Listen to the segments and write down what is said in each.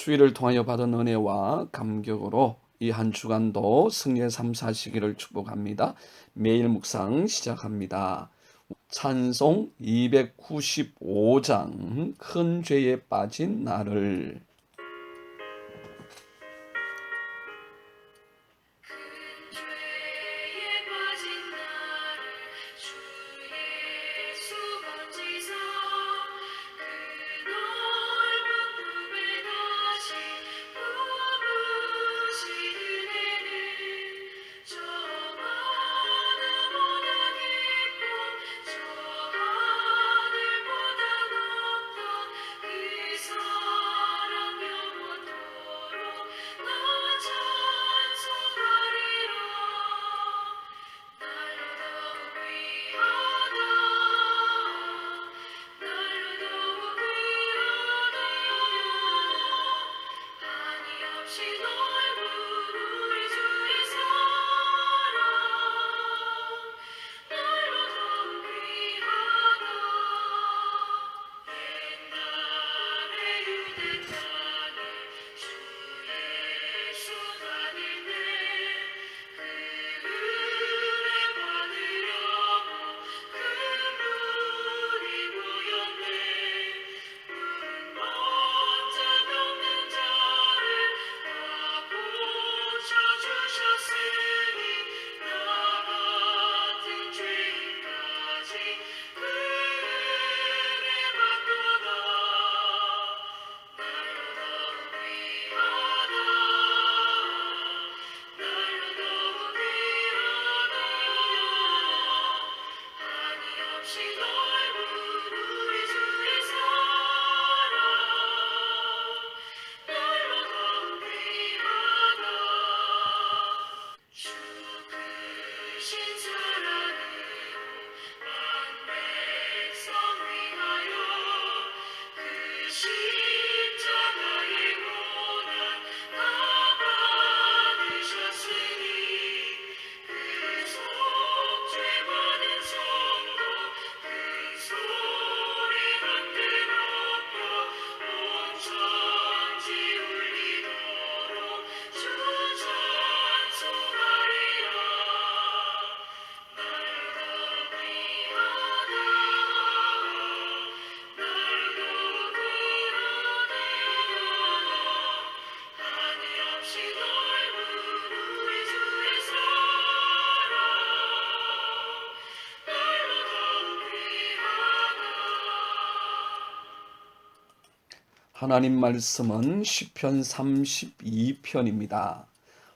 주의를 통하여 받은 은혜와 감격으로 이 한 주간도 승리의 삶 사시기를 축복합니다. 매일 묵상 시작합니다. 찬송 295장 큰 죄에 빠진 나를 하나님 말씀은 시편 32편입니다.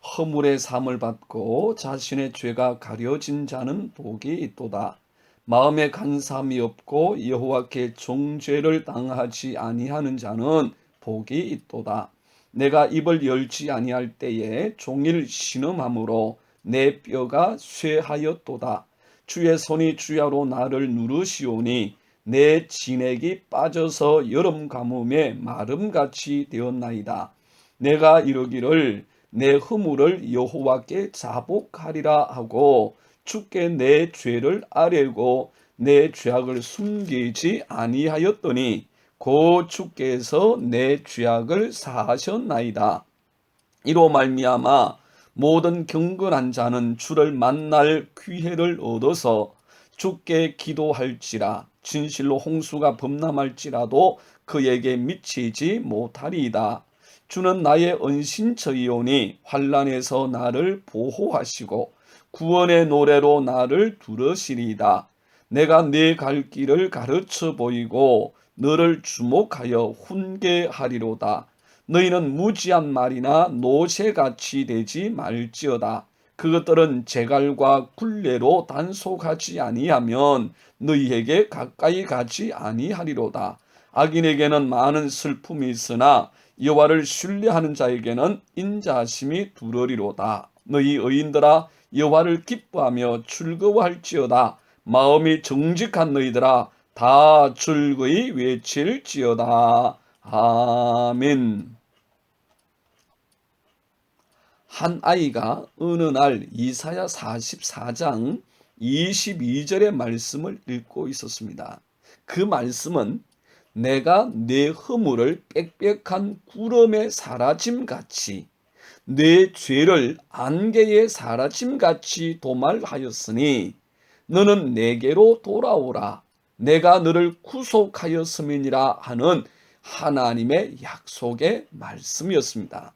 허물의 삶을 받고 자신의 죄가 가려진 자는 복이 있도다. 마음에 간사함이 없고 여호와께 종죄를 당하지 아니하는 자는 복이 있도다. 내가 입을 열지 아니할 때에 종일 신음함으로 내 뼈가 쇠하였도다. 주의 손이 주야로 나를 누르시오니 내 진액이 빠져서 여름 가뭄에 마름같이 되었나이다. 내가 이르기를 내 허물을 여호와께 자복하리라 하고 주께 내 죄를 아뢰고 내 죄악을 숨기지 아니하였더니 곧 주께서 내 죄악을 사하셨나이다. 이로 말미암아 모든 경건한 자는 주를 만날 기회를 얻어서 주께 기도할지라 진실로 홍수가 범람할지라도 그에게 미치지 못하리이다. 주는 나의 은신처이오니 환란에서 나를 보호하시고 구원의 노래로 나를 두르시리이다. 내가 네 갈 길을 가르쳐 보이고 너를 주목하여 훈계하리로다. 너희는 무지한 말이나 노새같이 되지 말지어다. 그것들은 제갈과 굴레로 단속하지 아니하면 너희에게 가까이 가지 아니하리로다. 악인에게는 많은 슬픔이 있으나 여호와를 신뢰하는 자에게는 인자심이 두러리로다. 너희 의인들아 여호와를 기뻐하며 즐거워할지어다. 마음이 정직한 너희들아 다 즐거이 외칠지어다. 아멘. 한 아이가 어느 날 이사야 44장 22절의 말씀을 읽고 있었습니다. 그 말씀은 내가 내 허물을 빽빽한 구름에 사라짐 같이 내 죄를 안개에 사라짐 같이 도말하였으니 너는 내게로 돌아오라 내가 너를 구속하였음이니라 하는 하나님의 약속의 말씀이었습니다.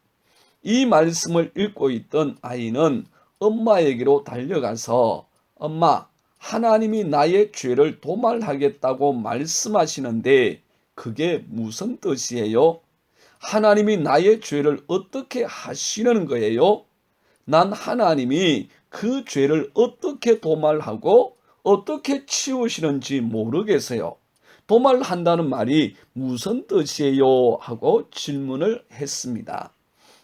이 말씀을 읽고 있던 아이는 엄마에게로 달려가서 엄마 하나님이 나의 죄를 도말하겠다고 말씀하시는데 그게 무슨 뜻이에요? 하나님이 나의 죄를 어떻게 하시는 거예요? 난 하나님이 그 죄를 어떻게 도말하고 어떻게 치우시는지 모르겠어요. 도말한다는 말이 무슨 뜻이에요? 하고 질문을 했습니다.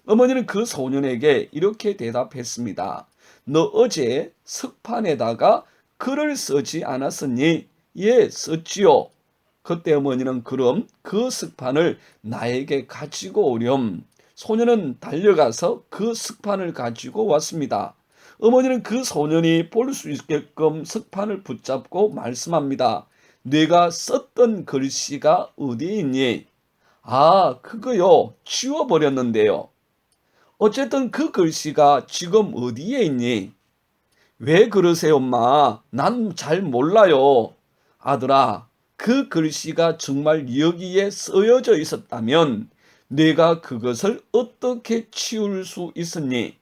어머니는 그 소년에게 이렇게 대답했습니다. 너 어제 석판에다가 글을 쓰지 않았었니? 예, 썼지요. 그때 어머니는 그럼 그 석판을 나에게 가지고 오렴. 소년은 달려가서 그 석판을 가지고 왔습니다. 어머니는 그 소년이 볼 수 있게끔 석판을 붙잡고 말씀합니다. 내가 썼던 글씨가 어디 있니? 아, 그거요. 지워버렸는데요. 어쨌든 그 글씨가 지금 어디에 있니? 왜 그러세요, 엄마? 난 잘 몰라요. 아들아, 그 글씨가 정말 여기에 쓰여져 있었다면 내가 그것을 어떻게 치울 수 있었니?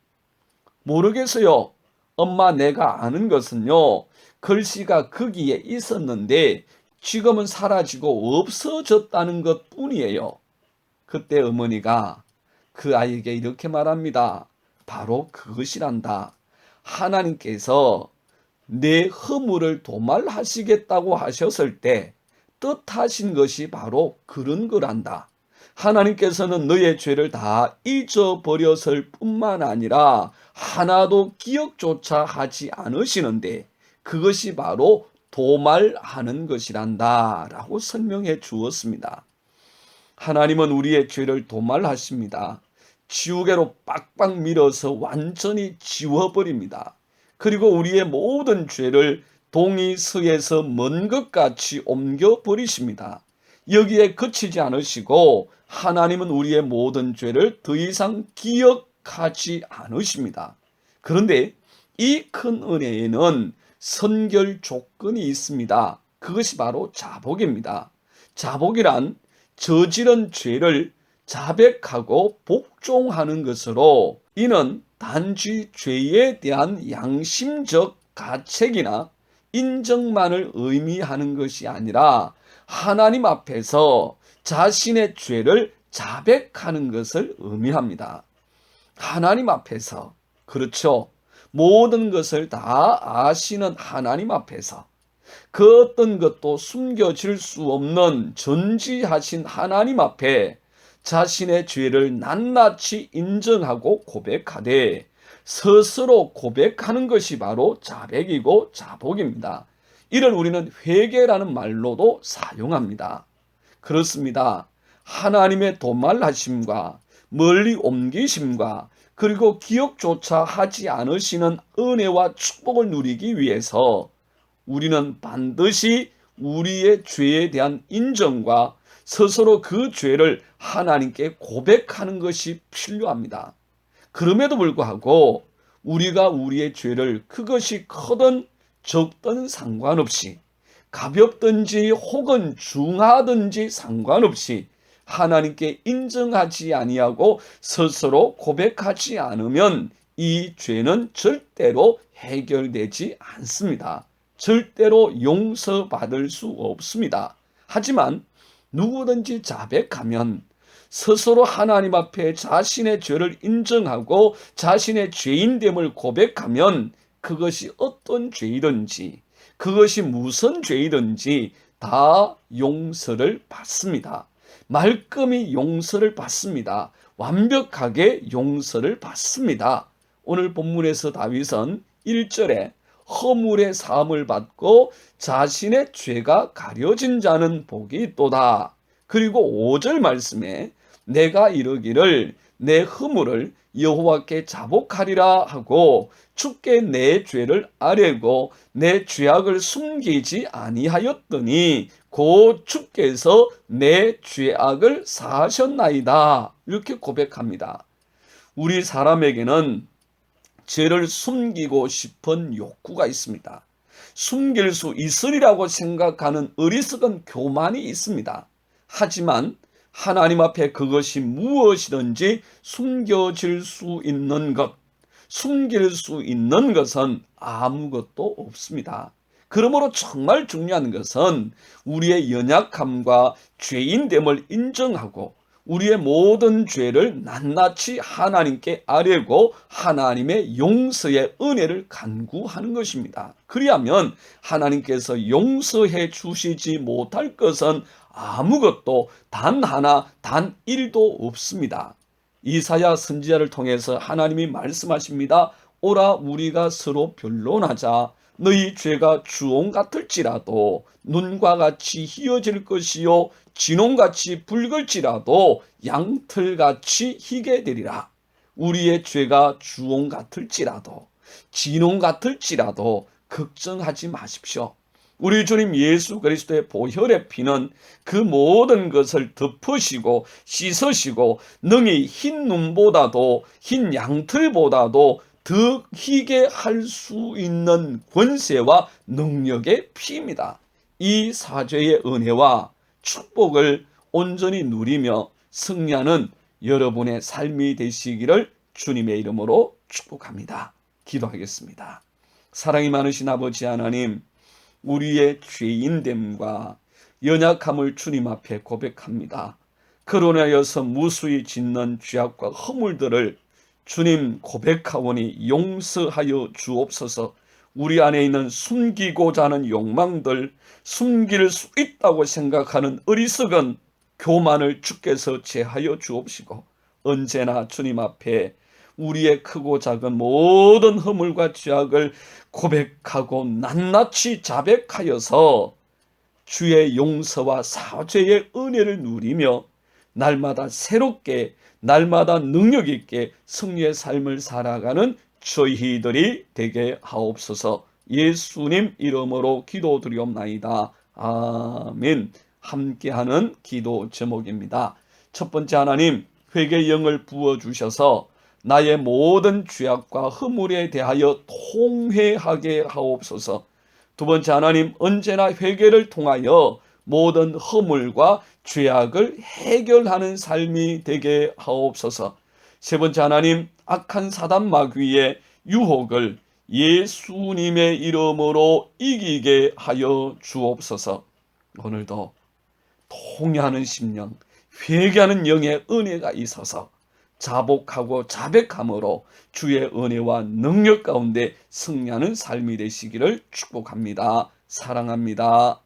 모르겠어요. 엄마 내가 아는 것은요. 글씨가 거기에 있었는데 지금은 사라지고 없어졌다는 것 뿐이에요. 그때 어머니가 그 아이에게 이렇게 말합니다. 바로 그것이란다. 하나님께서 내 허물을 도말하시겠다고 하셨을 때 뜻하신 것이 바로 그런 거란다. 하나님께서는 너의 죄를 다 잊어버렸을 뿐만 아니라 하나도 기억조차 하지 않으시는데 그것이 바로 도말하는 것이란다. 라고 설명해 주었습니다. 하나님은 우리의 죄를 도말하십니다. 지우개로 빡빡 밀어서 완전히 지워버립니다. 그리고 우리의 모든 죄를 동이 서에서 먼 것 같이 옮겨 버리십니다. 여기에 그치지 않으시고 하나님은 우리의 모든 죄를 더 이상 기억하지 않으십니다. 그런데 이 큰 은혜에는 선결 조건이 있습니다. 그것이 바로 자복입니다. 자복이란 저지른 죄를 자백하고 복종하는 것으로 이는 단지 죄에 대한 양심적 가책이나 인정만을 의미하는 것이 아니라 하나님 앞에서 자신의 죄를 자백하는 것을 의미합니다. 하나님 앞에서 그렇죠. 모든 것을 다 아시는 하나님 앞에서 그 어떤 것도 숨겨질 수 없는 전지하신 하나님 앞에 자신의 죄를 낱낱이 인정하고 고백하되 스스로 고백하는 것이 바로 자백이고 자복입니다. 이를 우리는 회개라는 말로도 사용합니다. 그렇습니다. 하나님의 도말하심과 멀리 옮기심과 그리고 기억조차 하지 않으시는 은혜와 축복을 누리기 위해서 우리는 반드시 우리의 죄에 대한 인정과 스스로 그 죄를 하나님께 고백하는 것이 필요합니다. 그럼에도 불구하고 우리가 우리의 죄를 그것이 크든 적든 상관없이 가볍든지 혹은 중하든지 상관없이 하나님께 인정하지 아니하고 스스로 고백하지 않으면 이 죄는 절대로 해결되지 않습니다. 절대로 용서받을 수 없습니다. 하지만 누구든지 자백하면 스스로 하나님 앞에 자신의 죄를 인정하고 자신의 죄인됨을 고백하면 그것이 어떤 죄이든지 그것이 무슨 죄이든지 다 용서를 받습니다. 말끔히 용서를 받습니다. 완벽하게 용서를 받습니다. 오늘 본문에서 다윗은 1절에 허물의 사함을 받고 자신의 죄가 가려진 자는 복이 있도다. 그리고 5절 말씀에 내가 이르기를 내 허물을 여호와께 자복하리라 하고 주께 내 죄를 아뢰고 내 죄악을 숨기지 아니하였더니 고 주께서 내 죄악을 사하셨나이다. 이렇게 고백합니다. 우리 사람에게는 죄를 숨기고 싶은 욕구가 있습니다. 숨길 수 있으리라고 생각하는 어리석은 교만이 있습니다. 하지만 하나님 앞에 그것이 무엇이든지 숨겨질 수 있는 것, 숨길 수 있는 것은 아무것도 없습니다. 그러므로 정말 중요한 것은 우리의 연약함과 죄인됨을 인정하고 우리의 모든 죄를 낱낱이 하나님께 아뢰고 하나님의 용서의 은혜를 간구하는 것입니다. 그리하면 하나님께서 용서해 주시지 못할 것은 아무것도 단 하나, 단 일도 없습니다. 이사야 선지자를 통해서 하나님이 말씀하십니다. 오라 우리가 서로 변론하자. 너희 죄가 주홍 같을지라도 눈과 같이 희어질 것이요 진홍같이 붉을지라도 양털같이 희게 되리라. 우리의 죄가 주홍 같을지라도 진홍 같을지라도 걱정하지 마십시오. 우리 주님 예수 그리스도의 보혈의 피는 그 모든 것을 덮으시고 씻으시고 능히 흰 눈보다도 흰 양털보다도 더 희게 할 수 있는 권세와 능력의 피입니다. 이 사죄의 은혜와 축복을 온전히 누리며 승리하는 여러분의 삶이 되시기를 주님의 이름으로 축복합니다. 기도하겠습니다. 사랑이 많으신 아버지 하나님, 우리의 죄인됨과 연약함을 주님 앞에 고백합니다. 그로 인하여서 무수히 짓는 죄악과 허물들을 주님 고백하오니 용서하여 주옵소서. 우리 안에 있는 숨기고자 하는 욕망들, 숨길 수 있다고 생각하는 어리석은 교만을 주께서 제하여 주옵시고 언제나 주님 앞에 우리의 크고 작은 모든 허물과 죄악을 고백하고 낱낱이 자백하여서 주의 용서와 사죄의 은혜를 누리며 날마다 새롭게 날마다 능력 있게 승리의 삶을 살아가는 저희들이 되게 하옵소서 예수님 이름으로 기도드리옵나이다. 아멘. 함께하는 기도 제목입니다. 첫 번째 하나님 회개 영을 부어 주셔서 나의 모든 죄악과 허물에 대하여 통회하게 하옵소서. 두 번째 하나님 언제나 회개를 통하여 모든 허물과 죄악을 해결하는 삶이 되게 하옵소서. 세 번째 하나님 악한 사단 마귀의 유혹을 예수님의 이름으로 이기게 하여 주옵소서. 오늘도 통회하는 심령, 회개하는 영의 은혜가 있어서 자복하고 자백함으로 주의 은혜와 능력 가운데 승리하는 삶이 되시기를 축복합니다. 사랑합니다.